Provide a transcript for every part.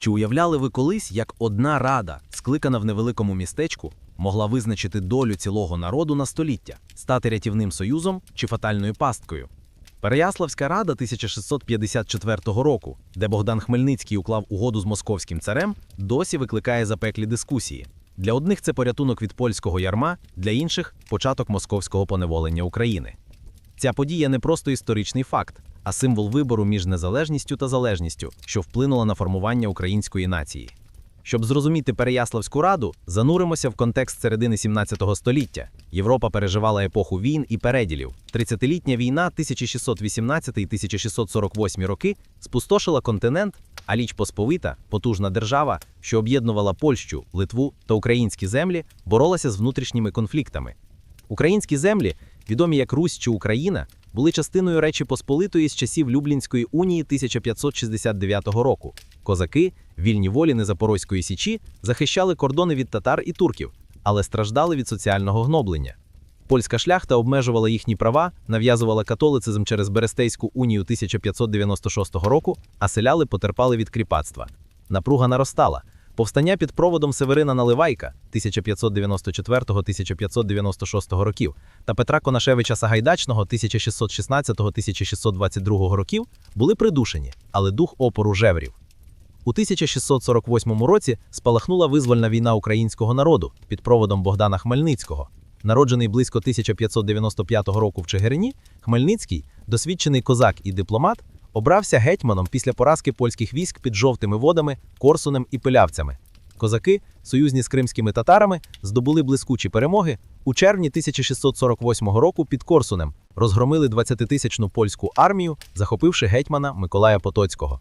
Чи уявляли ви колись, як одна рада, скликана в невеликому містечку, могла визначити долю цілого народу на століття, стати рятівним союзом чи фатальною пасткою? Переяславська рада 1654 року, де Богдан Хмельницький уклав угоду з московським царем, досі викликає запеклі дискусії. Для одних це порятунок від польського ярма, для інших початок московського поневолення України. Ця подія не просто історичний факт, а символ вибору між незалежністю та залежністю, що вплинула на формування української нації. Щоб зрозуміти Переяславську раду, зануримося в контекст середини 17 століття. Європа переживала епоху війн і переділів. 30-літня війна 1618-1648 роки спустошила континент, а Ліч Посповита, потужна держава, що об'єднувала Польщу, Литву та українські землі, боролася з внутрішніми конфліктами. Українські землі, відомі як Русь чи Україна, були частиною Речі Посполитої з часів Люблінської унії 1569 року. Козаки, вільні волі Незапорозької січі, захищали кордони від татар і турків, але страждали від соціального гноблення. Польська шляхта обмежувала їхні права, нав'язувала католицизм через Берестейську унію 1596 року, а селяли потерпали від кріпацтва. Напруга наростала. Повстання під проводом Северина Наливайка 1594-1596 років та Петра Конашевича Сагайдачного 1616-1622 років були придушені, але дух опору жеврів. У 1648 році спалахнула визвольна війна українського народу під проводом Богдана Хмельницького. Народжений близько 1595 року в Чигирині, Хмельницький, досвідчений козак і дипломат, обрався гетьманом після поразки польських військ під жовтими водами, Корсунем і Пилявцями. Козаки, союзні з кримськими татарами, здобули блискучі перемоги у червні 1648 року під Корсунем, розгромили 20-тисячну польську армію, захопивши гетьмана Миколая Потоцького.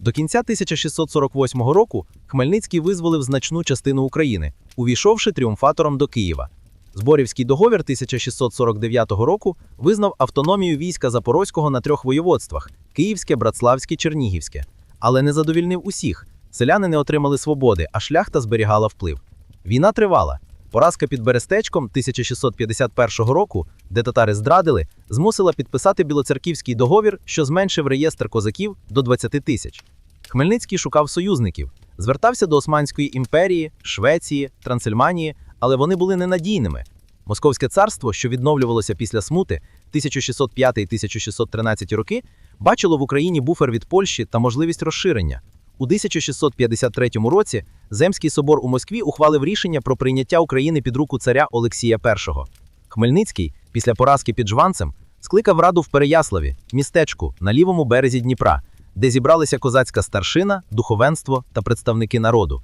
До кінця 1648 року Хмельницький визволив значну частину України, увійшовши тріумфатором до Києва. Зборівський договір 1649 року визнав автономію війська Запорозького на трьох воєводствах Київське, Братславське, Чернігівське. Але не задовільнив усіх. Селяни не отримали свободи, а шляхта зберігала вплив. Війна тривала. Поразка під Берестечком 1651 року, де татари зрадили, змусила підписати Білоцерківський договір, що зменшив реєстр козаків до 20 тисяч. Хмельницький шукав союзників, звертався до Османської імперії, Швеції, Трансильманії, але вони були ненадійними. Московське царство, що відновлювалося після смути 1605-1613 роки, бачило в Україні буфер від Польщі та можливість розширення. У 1653 році Земський собор у Москві ухвалив рішення про прийняття України під руку царя Олексія І. Хмельницький, після поразки під Жванцем, скликав раду в Переяславі, містечку на лівому березі Дніпра, де зібралися козацька старшина, духовенство та представники народу.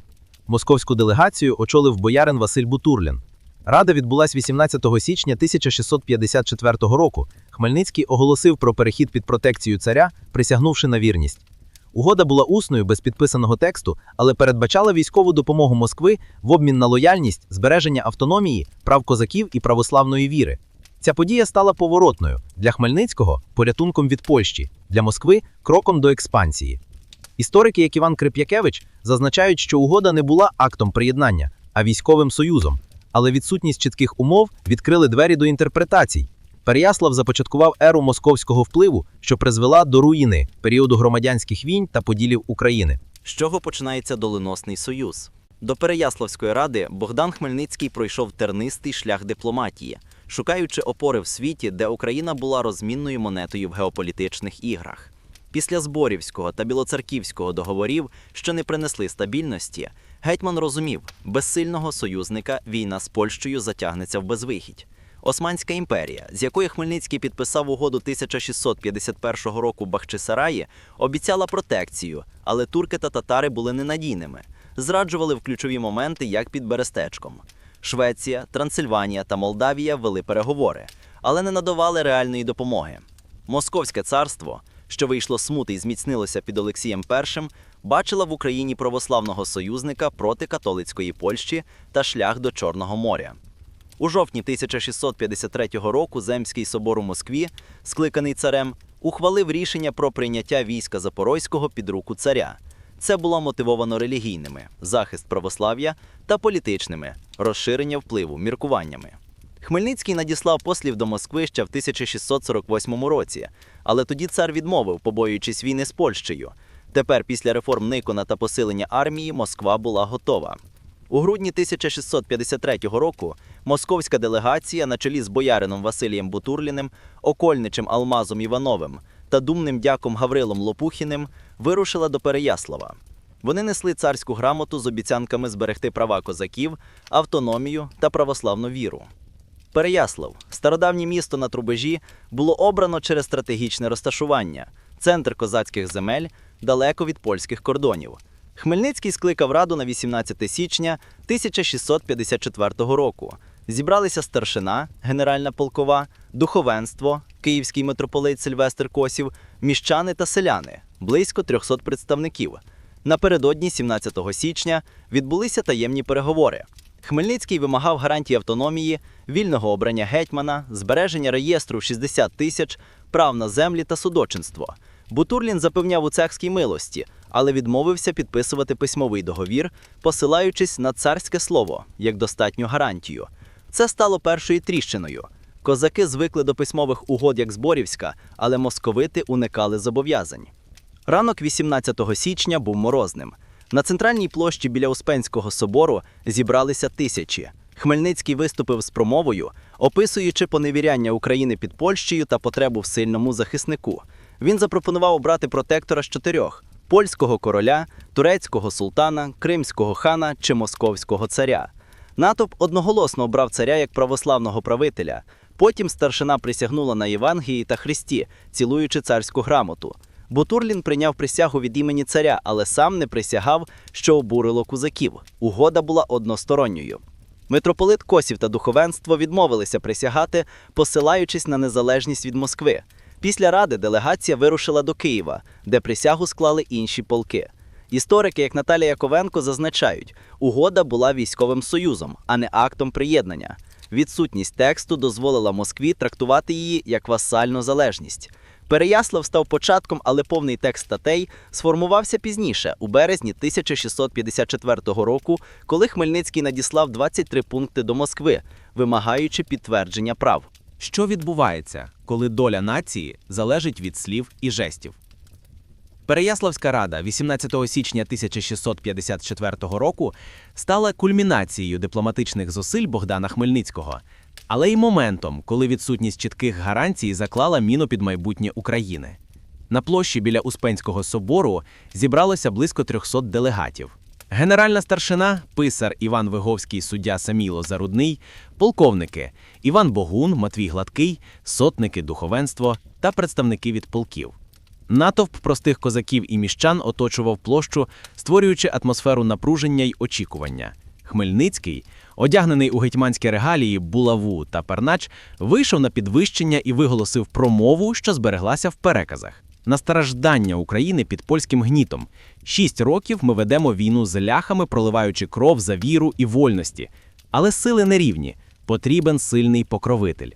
Московську делегацію очолив боярин Василь Бутурлін. Рада відбулась 18 січня 1654 року. Хмельницький оголосив про перехід під протекцію царя, присягнувши на вірність. Угода була усною без підписаного тексту, але передбачала військову допомогу Москви в обмін на лояльність, збереження автономії, прав козаків і православної віри. Ця подія стала поворотною для Хмельницького порятунком від Польщі, для Москви кроком до експансії. Історики, як Іван Крип'якевич, зазначають, що угода не була актом приєднання, а військовим союзом, але відсутність чітких умов відкрили двері до інтерпретацій. Переяслав започаткував еру московського впливу, що призвела до руїни періоду громадянських війн та поділів України. З чого починається доленосний союз? До Переяславської ради Богдан Хмельницький пройшов тернистий шлях дипломатії, шукаючи опори в світі, де Україна була розмінною монетою в геополітичних іграх. Після Зборівського та Білоцерківського договорів, що не принесли стабільності, гетьман розумів, без сильного союзника війна з Польщею затягнеться в безвихідь. Османська імперія, з якої Хмельницький підписав угоду 1651 року Бахчисараї, обіцяла протекцію, але турки та татари були ненадійними, зраджували в ключові моменти, як під Берестечком. Швеція, Трансильванія та Молдавія вели переговори, але не надавали реальної допомоги. Московське царство, що вийшло смути і зміцнилося під Олексієм І, бачила в Україні православного союзника проти католицької Польщі та шлях до Чорного моря. У жовтні 1653 року Земський собор у Москві, скликаний царем, ухвалив рішення про прийняття війська Запорозького під руку царя. Це було мотивовано релігійними, захист православ'я та політичними, розширення впливу, міркуваннями. Хмельницький надіслав послів до Москви ще в 1648 році, але тоді цар відмовив, побоюючись війни з Польщею. Тепер, після реформ Никона та посилення армії, Москва була готова. У грудні 1653 року московська делегація на чолі з боярином Василієм Бутурліним, окольничем Алмазом Івановим та думним дяком Гаврилом Лопухіним вирушила до Переяслава. Вони несли царську грамоту з обіцянками зберегти права козаків, автономію та православну віру. Переяслав, стародавнє місто на Трубежі, було обрано через стратегічне розташування, центр козацьких земель, далеко від польських кордонів. Хмельницький скликав раду на 18 січня 1654 року. Зібралися старшина, генеральна полкова, духовенство, київський митрополит Сильвестр Косів, міщани та селяни, близько 300 представників. Напередодні 17 січня відбулися таємні переговори. Хмельницький вимагав гарантії автономії, вільного обрання гетьмана, збереження реєстру 60 тисяч, прав на землі та судочинство. Бутурлін запевняв у цехській милості, але відмовився підписувати письмовий договір, посилаючись на царське слово як достатню гарантію. Це стало першою тріщиною. Козаки звикли до письмових угод як Зборівська, але московити уникали зобов'язань. Ранок 18 січня був морозним. На центральній площі біля Успенського собору зібралися тисячі. Хмельницький виступив з промовою, описуючи поневіряння України під Польщею та потребу в сильному захиснику. Він запропонував обрати протектора з чотирьох: польського короля, турецького султана, кримського хана чи московського царя. Натовп одноголосно обрав царя як православного правителя. Потім старшина присягнула на Євангелії та Христі, цілуючи царську грамоту. Бутурлін прийняв присягу від імені царя, але сам не присягав, що обурило кузаків. Угода була односторонньою. Митрополит Косів та духовенство відмовилися присягати, посилаючись на незалежність від Москви. Після ради делегація вирушила до Києва, де присягу склали інші полки. Історики, як Наталія Яковенко, зазначають, угода була військовим союзом, а не актом приєднання. Відсутність тексту дозволила Москві трактувати її як васальну залежність. Переяслав став початком, але повний текст статей сформувався пізніше, у березні 1654 року, коли Хмельницький надіслав 23 пункти до Москви, вимагаючи підтвердження прав. Що відбувається, коли доля нації залежить від слів і жестів? Переяславська рада 18 січня 1654 року стала кульмінацією дипломатичних зусиль Богдана Хмельницького, але й моментом, коли відсутність чітких гарантій заклала міну під майбутнє України. На площі біля Успенського собору зібралося близько 300 делегатів. Генеральна старшина, писар Іван Виговський, суддя Саміло Зарудний, полковники Іван Богун, Матвій Гладкий, сотники, духовенство та представники від полків. Натовп простих козаків і міщан оточував площу, створюючи атмосферу напруження й очікування. Хмельницький, одягнений у гетьманські регалії, булаву та пернач, вийшов на підвищення і виголосив промову, що збереглася в переказах. На страждання України під польським гнітом. Шість років ми ведемо війну з ляхами, проливаючи кров за віру і вольності. Але сили не рівні. Потрібен сильний покровитель.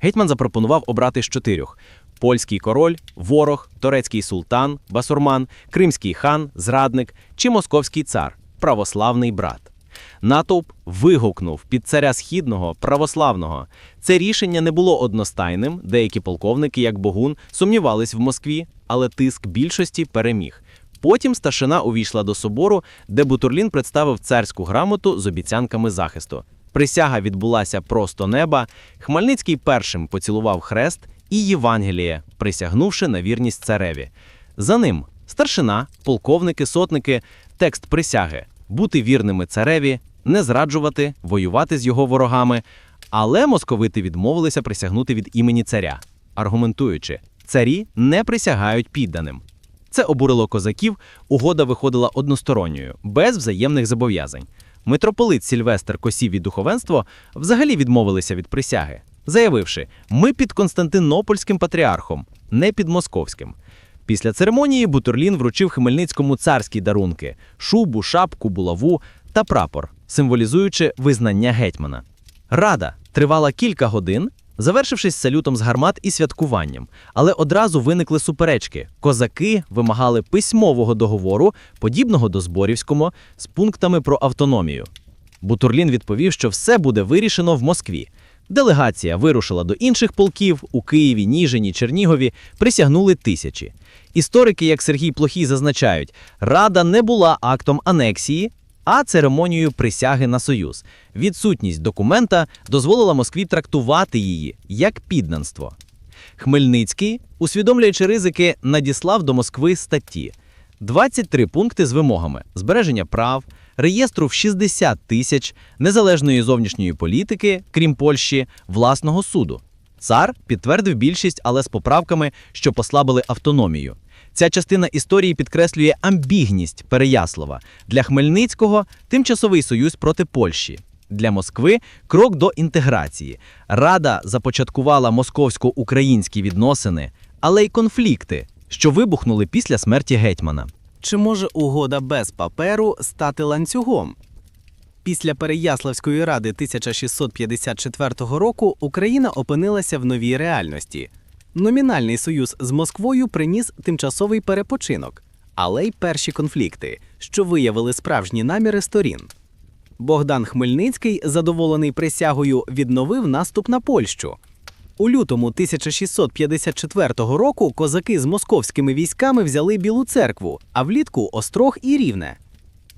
Гетьман запропонував обрати з чотирьох: польський король, ворог, турецький султан, басурман, кримський хан, зрадник чи московський цар, православний брат. Натовп вигукнув під царя східного православного. Це рішення не було одностайним. Деякі полковники, як Богун, сумнівались в Москві, але тиск більшості переміг. Потім старшина увійшла до собору, де Бутурлін представив царську грамоту з обіцянками захисту. Присяга відбулася просто неба. Хмельницький першим поцілував хрест і Євангеліє, присягнувши на вірність цареві. За ним старшина, полковники, сотники, текст присяги бути вірними цареві, не зраджувати, воювати з його ворогами. Але московити відмовилися присягнути від імені царя, аргументуючи, царі не присягають підданим. Це обурило козаків, угода виходила односторонньою, без взаємних зобов'язань. Митрополит Сільвестр Косів і духовенство взагалі відмовилися від присяги, заявивши: ми під Константинопольським патріархом, не під московським. Після церемонії Бутурлін вручив Хмельницькому царські дарунки: шубу, шапку, булаву та прапор, символізуючи визнання гетьмана. Рада тривала кілька годин, завершившись салютом з гармат і святкуванням, але одразу виникли суперечки. Козаки вимагали письмового договору, подібного до Зборівського, з пунктами про автономію. Бутурлін відповів, що все буде вирішено в Москві. Делегація вирушила до інших полків у Києві, Ніжині, Чернігові, присягнули тисячі. Історики, як Сергій Плохій, зазначають, Рада не була актом анексії, а церемонією присяги на союз. Відсутність документа дозволила Москві трактувати її як підданство. Хмельницький, усвідомлюючи ризики, надіслав до Москви статті. 23 пункти з вимогами збереження прав, реєстру в 60 тисяч, незалежної зовнішньої політики, крім Польщі, власного суду. Цар підтвердив більшість, але з поправками, що послабили автономію. Ця частина історії підкреслює амбігність Переяслава. Для Хмельницького тимчасовий союз проти Польщі. Для Москви крок до інтеграції. Рада започаткувала московсько-українські відносини, але й конфлікти, що вибухнули після смерті гетьмана. Чи може угода без паперу стати ланцюгом? Після Переяславської ради 1654 року Україна опинилася в новій реальності. Номінальний союз з Москвою приніс тимчасовий перепочинок, але й перші конфлікти, що виявили справжні наміри сторін. Богдан Хмельницький, задоволений присягою, відновив наступ на Польщу. У лютому 1654 року козаки з московськими військами взяли Білу церкву, а влітку Острог і Рівне.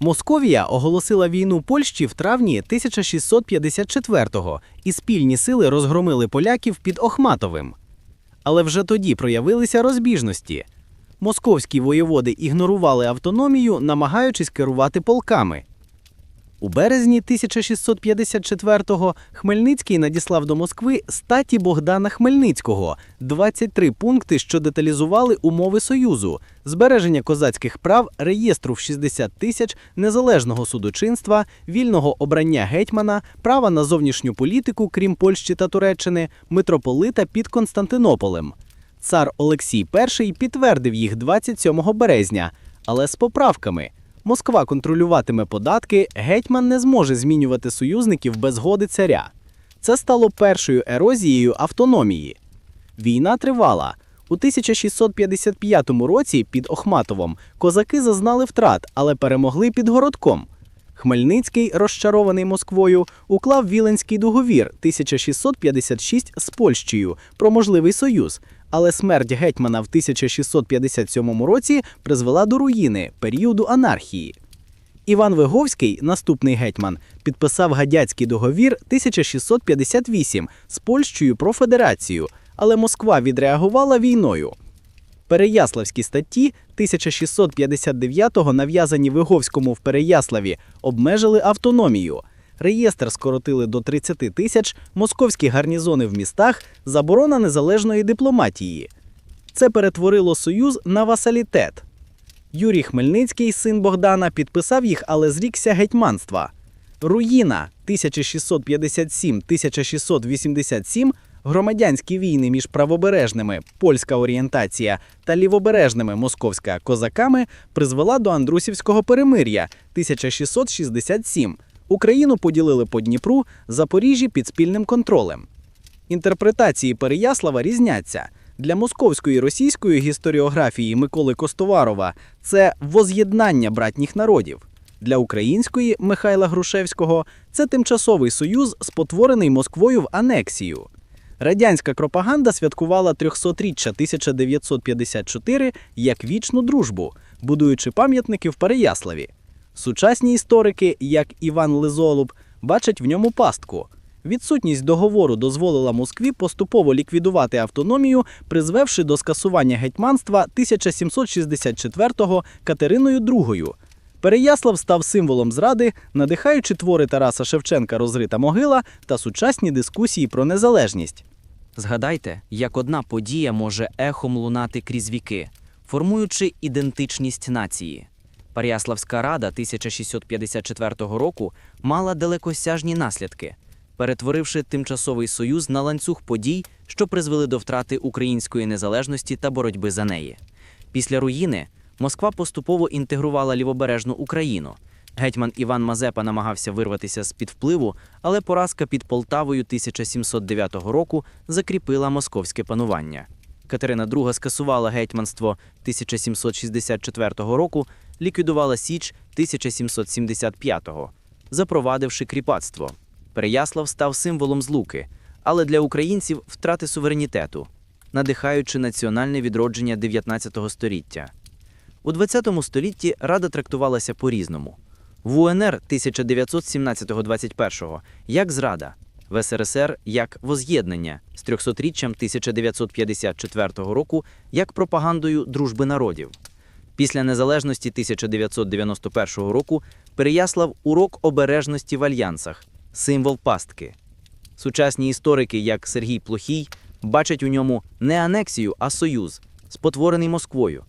Московія оголосила війну Польщі в травні 1654-го, і спільні сили розгромили поляків під Охматовим. Але вже тоді проявилися розбіжності. Московські воєводи ігнорували автономію, намагаючись керувати полками. У березні 1654-го Хмельницький надіслав до Москви статі Богдана Хмельницького 23 пункти, що деталізували умови Союзу, збереження козацьких прав, реєстру в 60 тисяч, незалежного судочинства, вільного обрання гетьмана, права на зовнішню політику, крім Польщі та Туреччини, митрополита під Константинополем. Цар Олексій І підтвердив їх 27 березня, але з поправками. Москва контролюватиме податки, гетьман не зможе змінювати союзників без згоди царя. Це стало першою ерозією автономії. Війна тривала. У 1655 році під Охматовом козаки зазнали втрат, але перемогли під городком. Хмельницький, розчарований Москвою, уклав Віленський договір 1656 з Польщею про можливий союз, але смерть гетьмана в 1657 році призвела до руїни періоду анархії. Іван Виговський, наступний гетьман, підписав гадяцький договір 1658 з Польщею про федерацію, але Москва відреагувала війною. Переяславські статті 1659-го, нав'язані Виговському в Переяславі, обмежили автономію. Реєстр скоротили до 30 тисяч, московські гарнізони в містах, заборона незалежної дипломатії. Це перетворило союз на васалітет. Юрій Хмельницький, син Богдана, підписав їх, але зрікся гетьманства. Руїна 1677-1687, громадянські війни між правобережними польська орієнтація та лівобережними московська козаками призвела до Андрусівського перемир'я 1667. Україну поділили по Дніпру, Запоріжжі під спільним контролем. Інтерпретації Переяслава різняться. Для московської російської гісторіографії Миколи Костоварова це воз'єднання братніх народів. Для української Михайла Грушевського це тимчасовий союз, спотворений Москвою в анексію. Радянська пропаганда святкувала 300-річчя 1954 як вічну дружбу, будуючи пам'ятники в Переяславі. Сучасні історики, як Іван Лизолуб, бачать в ньому пастку. Відсутність договору дозволила Москві поступово ліквідувати автономію, призвевши до скасування гетьманства 1764-го Катериною II. Переяслав став символом зради, надихаючи твори Тараса Шевченка Розрита могила та сучасні дискусії про незалежність. Згадайте, як одна подія може ехом лунати крізь віки, формуючи ідентичність нації. Переяславська рада 1654 року мала далекосяжні наслідки, перетворивши тимчасовий союз на ланцюг подій, що призвели до втрати української незалежності та боротьби за неї. Після руїни Москва поступово інтегрувала лівобережну Україну. Гетьман Іван Мазепа намагався вирватися з-під впливу, але поразка під Полтавою 1709 року закріпила московське панування. Катерина II скасувала гетьманство 1764 року, ліквідувала Січ 1775-го, запровадивши кріпацтво. Переяслав став символом злуки, але для українців втрати суверенітету. надихаючи національне відродження 19 століття. У 20 столітті Рада трактувалася по-різному. В УНР 1917-21 як зрада, в СРСР як воз'єднання з 300-річчям 1954 року як пропагандою дружби народів. Після незалежності 1991 року Переяслав урок обережності в альянсах, символ пастки. Сучасні історики, як Сергій Плохій, бачать у ньому не анексію, а союз, спотворений Москвою.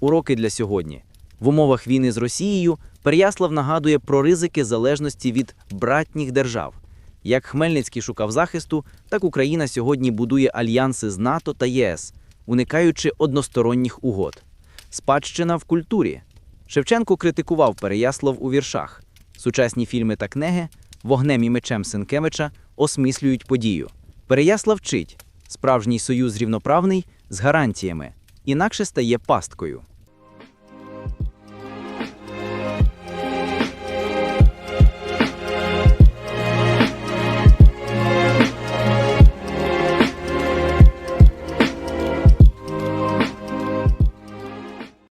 Уроки для сьогодні. В умовах війни з Росією Переяслав нагадує про ризики залежності від братніх держав. Як Хмельницький шукав захисту, так Україна сьогодні будує альянси з НАТО та ЄС, уникаючи односторонніх угод. Спадщина в культурі. Шевченко критикував Переяслав у віршах. Сучасні фільми та книги вогнем і мечем Сенкевича осмислюють подію. Переяслав вчить справжній союз рівноправний з гарантіями, інакше стає пасткою.